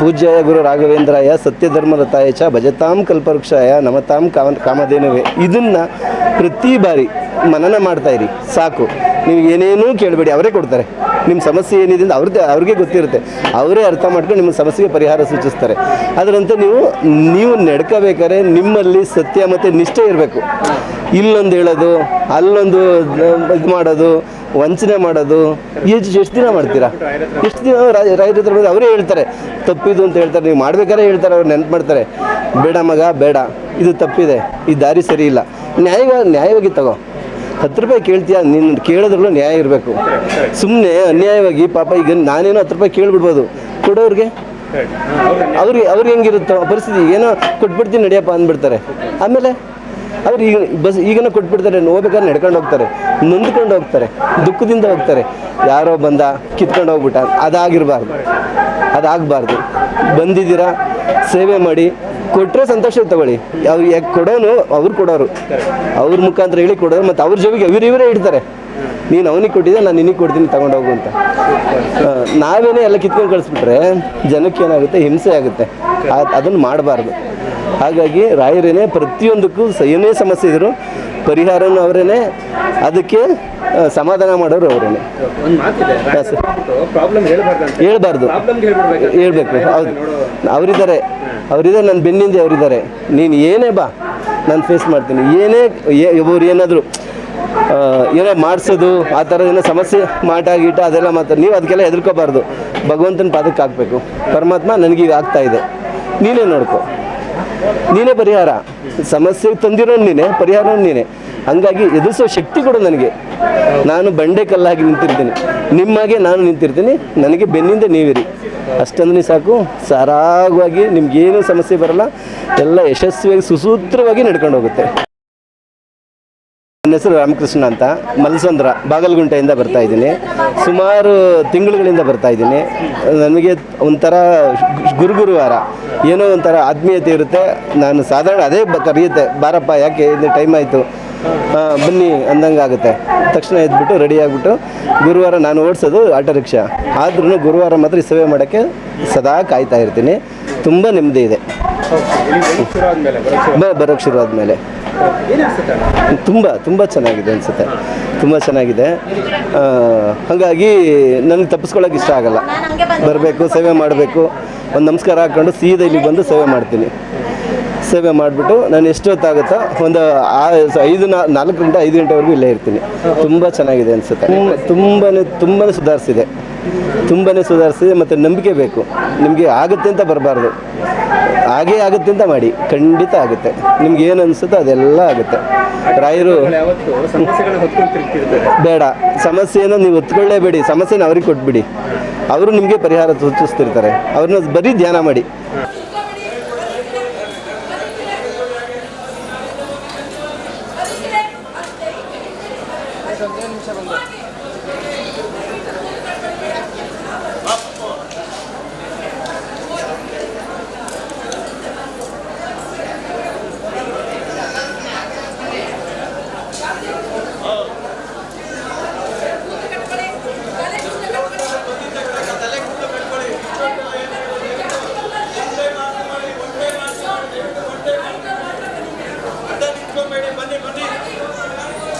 ಪೂಜ್ಯಾಯ ಗುರು ರಾಘವೇಂದ್ರಾಯ ಸತ್ಯಧರ್ಮರತಾಯ ಚ ಭಜತಾಂ ಕಲ್ಪವೃಕ್ಷಾಯ, ನಮತಾಂ ಕಾಮ ಕಾಮಧೇನುವೆ. ಇದನ್ನು ಪ್ರತಿ ಬಾರಿ ಮನನ ಮಾಡ್ತಾ ಇರಿ. ಸಾಕು. ನೀವು ಏನೇನೂ ಕೇಳಬೇಡಿ, ಅವರೇ ಕೊಡ್ತಾರೆ. ನಿಮ್ಮ ಸಮಸ್ಯೆ ಏನಿದೆ ಅಂತ ಅವ್ರದ್ದೇ, ಅವ್ರಿಗೆ ಗೊತ್ತಿರುತ್ತೆ. ಅವರೇ ಅರ್ಥ ಮಾಡ್ಕೊಂಡು ನಿಮ್ಮ ಸಮಸ್ಯೆಗೆ ಪರಿಹಾರ ಸೂಚಿಸ್ತಾರೆ. ಅದರಂತೆ ನೀವು ನೀವು ನಡ್ಕೋಬೇಕಾದ್ರೆ ನಿಮ್ಮಲ್ಲಿ ಸತ್ಯ ಮತ್ತು ನಿಷ್ಠೆ ಇರಬೇಕು. ಇಲ್ಲೊಂದು ಹೇಳೋದು, ಅಲ್ಲೊಂದು, ಇದು ಮಾಡೋದು ವಂಚನೆ ಮಾಡೋದು ಎಷ್ಟು ಎಷ್ಟು ದಿನ ಮಾಡ್ತೀರಾ? ಎಷ್ಟು ದಿನ ರೈತರ ರಾಯರ ಹತ್ರ ಬಂದು ಅವರೇ ಹೇಳ್ತಾರೆ ತಪ್ಪಿದು ಅಂತ ಹೇಳ್ತಾರೆ ನೀವು ಮಾಡ್ಬೇಕಾದ್ರೆ ಹೇಳ್ತಾರೆ ಅವ್ರು ನೆನ್ಪು ಮಾಡ್ತಾರೆ. ಬೇಡ ಮಗ ಬೇಡ ಇದು ತಪ್ಪಿದೆ ಈ ದಾರಿ ಸರಿ ಇಲ್ಲ. ನ್ಯಾಯವಾಗಿ ನ್ಯಾಯವಾಗಿ ತಗೋ. ಹತ್ತು ರೂಪಾಯಿ ಕೇಳ್ತೀಯ? ನಿನ್ನ ಕೇಳೋದ್ರಲ್ಲೂ ನ್ಯಾಯ ಇರಬೇಕು. ಸುಮ್ಮನೆ ಅನ್ಯಾಯವಾಗಿ ಪಾಪ ಈಗ ನಾನೇನೋ ಹತ್ತು ರೂಪಾಯಿ ಕೇಳಿಬಿಡ್ಬೋದು. ಕೊಡೋರಿಗೆ? ಅವ್ರಿಗೆ ಅವ್ರಿಗೆ ಹೆಂಗಿರುತ್ತೋ ಪರಿಸ್ಥಿತಿ ಏನೋ ಕೊಟ್ಬಿಡ್ತೀನಿ ನಡಿಯಪ್ಪ ಅಂದ್ಬಿಡ್ತಾರೆ. ಆಮೇಲೆ? ಅವ್ರು ಈಗ ಬಸ್ ಈಗನ ಕೊಟ್ಬಿಡ್ತಾರೆ ನೋಬೇಕಾದ್ರೆ ನಡ್ಕೊಂಡು ಹೋಗ್ತಾರೆ, ನೊಂದ್ಕೊಂಡು ಹೋಗ್ತಾರೆ, ದುಃಖದಿಂದ ಹೋಗ್ತಾರೆ. ಯಾರೋ ಬಂದ, ಕಿತ್ಕೊಂಡು ಹೋಗ್ಬಿಟ್ಟ, ಅದಾಗಿರಬಾರ್ದು. ಅದಾಗಬಾರ್ದು. ಬಂದಿದ್ದೀರಾ, ಸೇವೆ ಮಾಡಿ ಕೊಟ್ಟರೆ ಸಂತೋಷ ತಗೊಳ್ಳಿ. ಅವ್ರು ಯಾಕೆ ಕೊಡೋನು, ಅವ್ರು ಕೊಡೋರು. ಅವ್ರ ಮುಖಾಂತರ ಹೇಳಿ ಕೊಡೋರು, ಮತ್ತು ಅವ್ರ ಜೊತೆಗೆ ಇವ್ರು ಇವರೇ ಇಡ್ತಾರೆ. ನೀನು ಅವನಿಗೆ ಕೊಟ್ಟಿದ್ದೆ ನಾನು ನಿನಗೆ ಕೊಡ್ತೀನಿ ತಗೊಂಡೋಗು ಅಂತ. ನಾವೇನೇ ಎಲ್ಲ ಕಿತ್ಕೊಂಡು ಕಳಿಸ್ಬಿಟ್ರೆ, ಜನಕ್ಕೆ ಏನಾಗುತ್ತೆ, ಹಿಂಸೆ ಆಗುತ್ತೆ. ಅದನ್ನು ಮಾಡಬಾರ್ದು. ಹಾಗಾಗಿ ರಾಯರೇನೆ ಪ್ರತಿಯೊಂದಕ್ಕೂ ಏನೇ ಸಮಸ್ಯೆ ಇದ್ರು ಪರಿಹಾರನೂ ಅವರೇನೆ ಅದಕ್ಕೆ ಸಮಾಧಾನ ಮಾಡೋರು ಅವರೇನೆ. ಹೇಳ್ಬಾರ್ದು ಹೇಳ್ಬೇಕು ಹೌದು. ಅವರಿದ್ದಾರೆ. ಅವರಿದ್ದಾರೆ ನನ್ನ ಬೆನ್ನಿಂದ ಅವರಿದ್ದಾರೆ. ನೀನು ಏನೇ ಬಾ ನಾನು ಫೇಸ್ ಮಾಡ್ತೀನಿ. ಏನೇ ಒಬ್ಬರು ಏನಾದರೂ ಏನೋ ಮಾಡಿಸೋದು ಆ ಥರ ಏನೋ ಸಮಸ್ಯೆ ಮಾಟ ಗೀಟ ಅದೆಲ್ಲ ಮಾತ್ರ. ನೀವು ಅದಕ್ಕೆಲ್ಲ ಹೆದರ್ಕೋಬಾರ್ದು. ಭಗವಂತನ ಪಾದಕ್ಕೆ ಹಾಕಬೇಕು. ಪರಮಾತ್ಮ ನನಗೀಗ ಆಗ್ತಾ ಇದೆ. ನೀನೇ ನೋಡ್ಕೊ. ನೀನೇ ಪರಿಹಾರ. ಸಮಸ್ಯೆ ತಂದಿರೋ ನೀನೆ, ಪರಿಹಾರ ನೀನೆ. ಹಂಗಾಗಿ ಎದುರಿಸೋ ಶಕ್ತಿ ಕೂಡ ನನಗೆ. ನಾನು ಬಂಡೆ ಕಲ್ಲಾಗಿ ನಿಂತಿರ್ತೀನಿ. ನಿಮ್ಮಾಗೆ ನಾನು ನಿಂತಿರ್ತೀನಿ. ನನಗೆ ಬೆನ್ನಿಂದ ನೀವಿರಿ. ಅಷ್ಟಂದ್ರೆ ಸಾಕು. ಸಾರಾಗವಾಗಿ ನಿಮ್ಗೇನು ಸಮಸ್ಯೆ ಬರಲ್ಲ. ಎಲ್ಲ ಯಶಸ್ವಿಯಾಗಿ ಸುಸೂತ್ರವಾಗಿ ನಡ್ಕೊಂಡು ಹೋಗುತ್ತೆ. ನನ್ನ ಹೆಸರು ರಾಮಕೃಷ್ಣ ಅಂತ ಮಲ್ಸಂದ್ರ ಬಾಗಲಗುಂಟೆಯಿಂದ ಬರ್ತಾ ಇದ್ದೀನಿ. ಸುಮಾರು ತಿಂಗಳುಗಳಿಂದ ಬರ್ತಾ ಇದ್ದೀನಿ. ನನಗೆ ಒಂಥರ ಗುರುಗುರುವಾರ ಏನೋ ಒಂಥರ ಆತ್ಮೀಯತೆ ಇರುತ್ತೆ. ನಾನು ಸಾಧಾರಣ ಅದೇ ಬ ಕರೆಯುತ್ತೆ ಬಾರಪ್ಪ ಯಾಕೆ ಇದು ಟೈಮ್ ಆಯಿತು? ಬನ್ನಿ ಅಂದಂಗೆ ಆಗುತ್ತೆ ತಕ್ಷಣ ಎದ್ಬಿಟ್ಟು ರೆಡಿ ಆಗಿಬಿಟ್ಟು ಗುರುವಾರ ನಾನು ಓಡಿಸೋದು ಆಟೋ ರಿಕ್ಷಾ. ಆದ್ರೂ ಗುರುವಾರ ಮಾತ್ರ ಸೇವೆ ಮಾಡೋಕ್ಕೆ ಸದಾ ಕಾಯ್ತಾ ಇರ್ತೀನಿ. ತುಂಬ ನೆಮ್ಮದಿ ಇದೆ. ಬರೋಕ್ಕೆ ಶುರು ಆದಮೇಲೆ? ತುಂಬ ತುಂಬ ಚೆನ್ನಾಗಿದೆ ಅನಿಸುತ್ತೆ. ತುಂಬ ಚೆನ್ನಾಗಿದೆ. ಹಾಗಾಗಿ ನನಗೆ ತಪ್ಪಿಸ್ಕೊಳ್ಳೋಕೆ ಇಷ್ಟ ಆಗಲ್ಲ. ಬರಬೇಕು, ಸೇವೆ ಮಾಡಬೇಕು. ಒಂದು ನಮಸ್ಕಾರ ಹಾಕ್ಕೊಂಡು ಸೀದಾ ಇಲ್ಲಿಗೆ ಬಂದು ಸೇವೆ ಮಾಡ್ತೀನಿ. ಸೇವೆ ಮಾಡಿಬಿಟ್ಟು ನಾನು ಎಷ್ಟೊತ್ತಾಗುತ್ತೋ ಒಂದು ಆ ಐದು ನಾಲ್ಕು ಗಂಟೆ, ಐದು ಗಂಟೆವರೆಗೂ ಇಲ್ಲೇ ಇರ್ತೀನಿ. ತುಂಬ ಚೆನ್ನಾಗಿದೆ ಅನಿಸುತ್ತೆ. ತುಂಬಾ ತುಂಬಾ ಸುಧಾರಿಸಿದೆ. ತುಂಬಾ ಸುಧಾರಿಸಿದೆ ಮತ್ತು ನಂಬಿಕೆ ಬೇಕು. ನಿಮಗೆ ಆಗುತ್ತೆ ಅಂತ ಬರಬಾರ್ದು. ಹಾಗೇ ಆಗುತ್ತೆ ಅಂತ ಮಾಡಿ. ಖಂಡಿತ ಆಗುತ್ತೆ. ನಿಮ್ಗೆ ಏನು ಅನಿಸುತ್ತೋ ಅದೆಲ್ಲ ಆಗುತ್ತೆ. ರಾಯರು ಬೇಡ. ಸಮಸ್ಯೆಯನ್ನು ನೀವು ಹೊತ್ಕೊಳ್ಳೇಬೇಡಿ. ಸಮಸ್ಯೆನ ಅವ್ರಿಗೆ ಕೊಟ್ಬಿಡಿ. ಅವರು ನಿಮಗೆ ಪರಿಹಾರ ಸೂಚಿಸ್ತಿರ್ತಾರೆ. ಅವ್ರನ್ನ ಬರೀ ಧ್ಯಾನ ಮಾಡಿ.